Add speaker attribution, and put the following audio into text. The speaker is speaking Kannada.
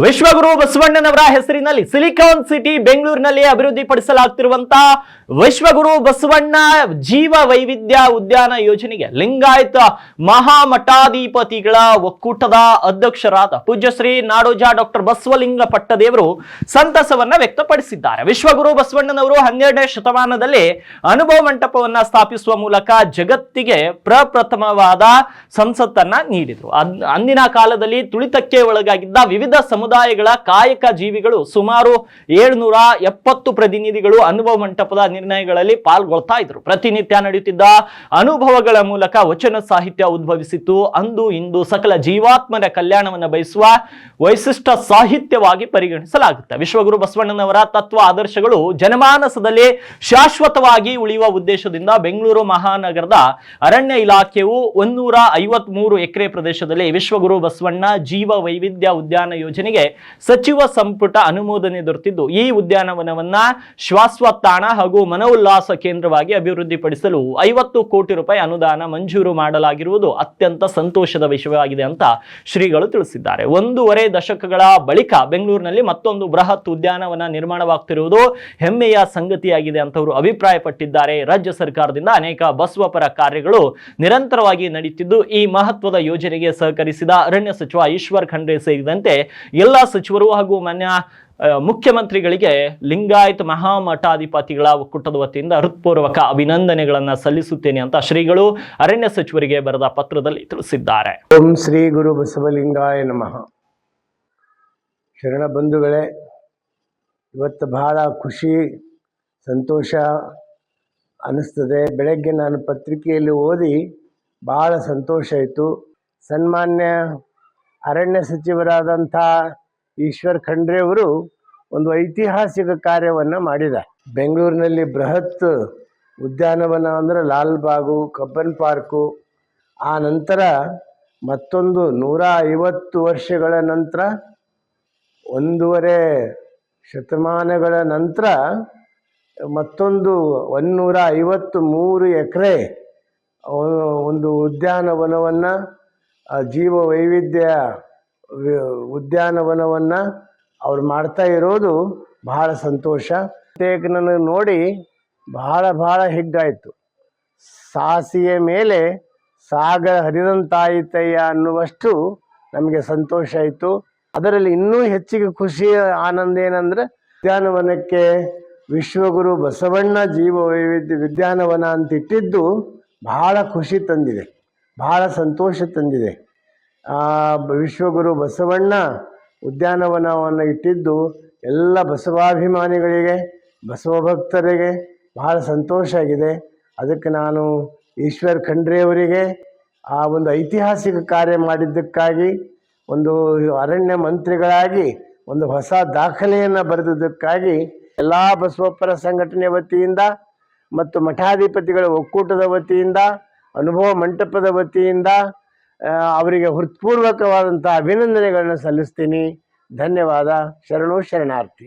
Speaker 1: ವಿಶ್ವಗುರು ಬಸವಣ್ಣನವರ ಹೆಸರಿನಲ್ಲಿ ಸಿಲಿಕಾನ್ ಸಿಟಿ ಬೆಂಗಳೂರಿನಲ್ಲಿ ಅಭಿವೃದ್ಧಿಪಡಿಸಲಾಗ್ತಿರುವಂತಹ ವಿಶ್ವಗುರು ಬಸವಣ್ಣ ಜೀವ ವೈವಿಧ್ಯ ಉದ್ಯಾನ ಯೋಜನೆಗೆ ಲಿಂಗಾಯತ ಮಹಾಮಠಾಧಿಪತಿಗಳ ಒಕ್ಕೂಟದ ಅಧ್ಯಕ್ಷರಾದ ಪೂಜ್ಯಶ್ರೀ ನಾಡೋಜ ಡಾಕ್ಟರ್ ಬಸವಲಿಂಗ ಪಟ್ಟದೇವರು ಸಂತಸವನ್ನ ವ್ಯಕ್ತಪಡಿಸಿದ್ದಾರೆ. ವಿಶ್ವಗುರು ಬಸವಣ್ಣನವರು ಹನ್ನೆರಡನೇ ಶತಮಾನದಲ್ಲಿ ಅನುಭವ ಮಂಟಪವನ್ನ ಸ್ಥಾಪಿಸುವ ಮೂಲಕ ಜಗತ್ತಿಗೆ ಪ್ರಪ್ರಥಮವಾದ ಸಂಸತ್ತನ್ನ ನೀಡಿದರು. ಅದ್- ಅಂದಿನ ಕಾಲದಲ್ಲಿ ತುಳಿತಕ್ಕೆ ಒಳಗಾಗಿದ್ದ ವಿವಿಧ ಸಮುದಾಯಗಳ ಕಾಯಕ ಜೀವಿಗಳು ಸುಮಾರು ಏಳ್ನೂರ ಎಪ್ಪತ್ತು ಪ್ರತಿನಿಧಿಗಳು ಅನುಭವ ಮಂಟಪದ ನಿರ್ಣಯಗಳಲ್ಲಿ ಪಾಲ್ಗೊಳ್ತಾ ಇದ್ರು. ಪ್ರತಿನಿತ್ಯ ನಡೆಯುತ್ತಿದ್ದ ಅನುಭವಗಳ ಮೂಲಕ ವಚನ ಸಾಹಿತ್ಯ ಉದ್ಭವಿಸಿತು ಅಂದು ಇಂದು ಸಕಲ ಜೀವಾತ್ಮನ ಕಲ್ಯಾಣವನ್ನು ಬಯಸುವ ವೈಶಿಷ್ಟ ಸಾಹಿತ್ಯವಾಗಿ ಪರಿಗಣಿಸಲಾಗುತ್ತೆ. ವಿಶ್ವಗುರು ಬಸವಣ್ಣನವರ ತತ್ವ ಆದರ್ಶಗಳು ಜನಮಾನಸದಲ್ಲಿ ಶಾಶ್ವತವಾಗಿ ಉಳಿಯುವ ಉದ್ದೇಶದಿಂದ ಬೆಂಗಳೂರು ಮಹಾನಗರದ ಅರಣ್ಯ ಇಲಾಖೆಯು ಒಂದೂರ ಐವತ್ಮೂರು ಎಕರೆ ಪ್ರದೇಶದಲ್ಲಿ ವಿಶ್ವಗುರು ಬಸವಣ್ಣ ಜೀವ ವೈವಿಧ್ಯ ಉದ್ಯಾನ ಯೋಜನೆಗೆ ಸಚಿವ ಸಂಪುಟ ಅನುಮೋದನೆ ದೊರೆತಿದ್ದು, ಈ ಉದ್ಯಾನವನವನ್ನ ಶ್ವಾಸತಾಣ ಹಾಗೂ ಮನೋಲ್ಲಾಸ ಕೇಂದ್ರವಾಗಿ ಅಭಿವೃದ್ಧಿಪಡಿಸಲು ಐವತ್ತು ಕೋಟಿ ರೂಪಾಯಿ ಅನುದಾನ ಮಂಜೂರು ಮಾಡಲಾಗಿರುವುದು ಅತ್ಯಂತ ಸಂತೋಷದ ವಿಷಯವಾಗಿದೆ ಅಂತ ಶ್ರೀಗಳು ತಿಳಿಸಿದ್ದಾರೆ. ಒಂದೂವರೆ ದಶಕಗಳ ಬಳಿಕ ಬೆಂಗಳೂರಿನಲ್ಲಿ ಮತ್ತೊಂದು ಬೃಹತ್ ಉದ್ಯಾನವನ ನಿರ್ಮಾಣವಾಗ್ತಿರುವುದು ಹೆಮ್ಮೆಯ ಸಂಗತಿಯಾಗಿದೆ ಅಂತ ಅವರು ಅಭಿಪ್ರಾಯಪಟ್ಟಿದ್ದಾರೆ. ರಾಜ್ಯ ಸರ್ಕಾರದಿಂದ ಅನೇಕ ಬಸವಪರ ಕಾರ್ಯಗಳು ನಿರಂತರವಾಗಿ ನಡೆಯುತ್ತಿದ್ದು ಈ ಮಹತ್ವದ ಯೋಜನೆಗೆ ಸಹಕರಿಸಿದ ಅರಣ್ಯ ಸಚಿವ ಈಶ್ವರ್ ಖಂಡ್ರೆ ಸೇರಿದಂತೆ ಎಲ್ಲ ಸಚಿವರು ಹಾಗೂ ಮಾನ್ಯ ಮುಖ್ಯಮಂತ್ರಿಗಳಿಗೆ ಲಿಂಗಾಯತ್ ಮಹಾಮಠಾಧಿಪತಿಗಳ ಒಕ್ಕೂಟದ ವತಿಯಿಂದ ಹೃತ್ಪೂರ್ವಕ ಅಭಿನಂದನೆಗಳನ್ನು ಸಲ್ಲಿಸುತ್ತೇನೆ ಅಂತ ಶ್ರೀಗಳು ಅರಣ್ಯ ಸಚಿವರಿಗೆ ಬರೆದ ಪತ್ರದಲ್ಲಿ ತಿಳಿಸಿದ್ದಾರೆ.
Speaker 2: ಓಂ ಶ್ರೀ ಗುರು ಬಸವಲಿಂಗಾಯ ನಮಃ. ಶರಣ ಬಂಧುಗಳೇ, ಇವತ್ತು ಬಹಳ ಖುಷಿ, ಸಂತೋಷ ಅನ್ನಿಸ್ತದೆ. ಬೆಳಗ್ಗೆ ನಾನು ಪತ್ರಿಕೆಯಲ್ಲಿ ಓದಿ ಬಹಳ ಸಂತೋಷ ಆಯಿತು. ಸನ್ಮಾನ್ಯ ಅರಣ್ಯ ಸಚಿವರಾದಂಥ ಈಶ್ವರ್ ಖಂಡ್ರೆ ಅವರು ಒಂದು ಐತಿಹಾಸಿಕ ಕಾರ್ಯವನ್ನು ಮಾಡಿದ ಬೆಂಗಳೂರಿನಲ್ಲಿ ಬೃಹತ್ ಉದ್ಯಾನವನ ಅಂದರೆ ಲಾಲ್ಬಾಗು, ಕಬ್ಬನ್ ಪಾರ್ಕು, ಆ ನಂತರ ಮತ್ತೊಂದು ನೂರ ಐವತ್ತು ವರ್ಷಗಳ ನಂತರ ಒಂದೂವರೆ ಶತಮಾನಗಳ ನಂತರ ಮತ್ತೊಂದು ಒಂದೂರ ಐವತ್ತು ಮೂರು ಎಕರೆ ಒಂದು ಉದ್ಯಾನವನವನ್ನು ಜೀವ ವೈವಿಧ್ಯ ಉದ್ಯಾನವನವನ್ನು ಅವ್ರು ಮಾಡ್ತಾ ಇರೋದು ಬಹಳ ಸಂತೋಷ. ಪ್ರತ್ಯೇಕ ನನಗೆ ನೋಡಿ ಬಹಳ ಬಹಳ ಹಿಗ್ಗಾಯಿತು. ಸಾಸಿಯ ಮೇಲೆ ಸಾಗರ ಹರಿದಂತಾಯಿತಯ್ಯ ಅನ್ನುವಷ್ಟು ನಮಗೆ ಸಂತೋಷ ಆಯಿತು. ಅದರಲ್ಲಿ ಇನ್ನೂ ಹೆಚ್ಚಿಗೆ ಖುಷಿ ಆನಂದ ಏನಂದ್ರೆ ಉದ್ಯಾನವನಕ್ಕೆ ವಿಶ್ವಗುರು ಬಸವಣ್ಣ ಜೀವ ವೈವಿಧ್ಯ ಉದ್ಯಾನವನ ಅಂತ ಇಟ್ಟಿದ್ದು ಬಹಳ ಖುಷಿ ತಂದಿದೆ. ಬಹಳ ಸಂತೋಷ ತಂದಿದೆ. ಆ ವಿಶ್ವಗುರು ಬಸವಣ್ಣ ಉದ್ಯಾನವನವನ್ನು ಇಟ್ಟಿದ್ದು ಎಲ್ಲ ಬಸವಾಭಿಮಾನಿಗಳಿಗೆ ಬಸವ ಭಕ್ತರಿಗೆ ಬಹಳ ಸಂತೋಷ ಆಗಿದೆ. ಅದಕ್ಕೆ ನಾನು ಈಶ್ವರ್ ಖಂಡ್ರೆಯವರಿಗೆ ಆ ಒಂದು ಐತಿಹಾಸಿಕ ಕಾರ್ಯ ಮಾಡಿದ್ದಕ್ಕಾಗಿ, ಒಂದು ಅರಣ್ಯ ಮಂತ್ರಿಗಳಾಗಿ, ಒಂದು ಹೊಸ ದಾಖಲೆಯನ್ನು ಬರೆದಿದ್ದಕ್ಕಾಗಿ ಎಲ್ಲ ಬಸವಪ್ಪರ ಸಂಘಟನೆ ವತಿಯಿಂದ ಮತ್ತು ಮಠಾಧಿಪತಿಗಳ ಒಕ್ಕೂಟದ ವತಿಯಿಂದ ಅನುಭವ ಮಂಟಪದ ವತಿಯಿಂದ ಅವರಿಗೆ ಹೃತ್ಪೂರ್ವಕವಾದಂಥ ಅಭಿನಂದನೆಗಳನ್ನ ಸಲ್ಲಿಸ್ತೀನಿ. ಧನ್ಯವಾದ. ಶರಣು ಶರಣಾರ್ಥಿ.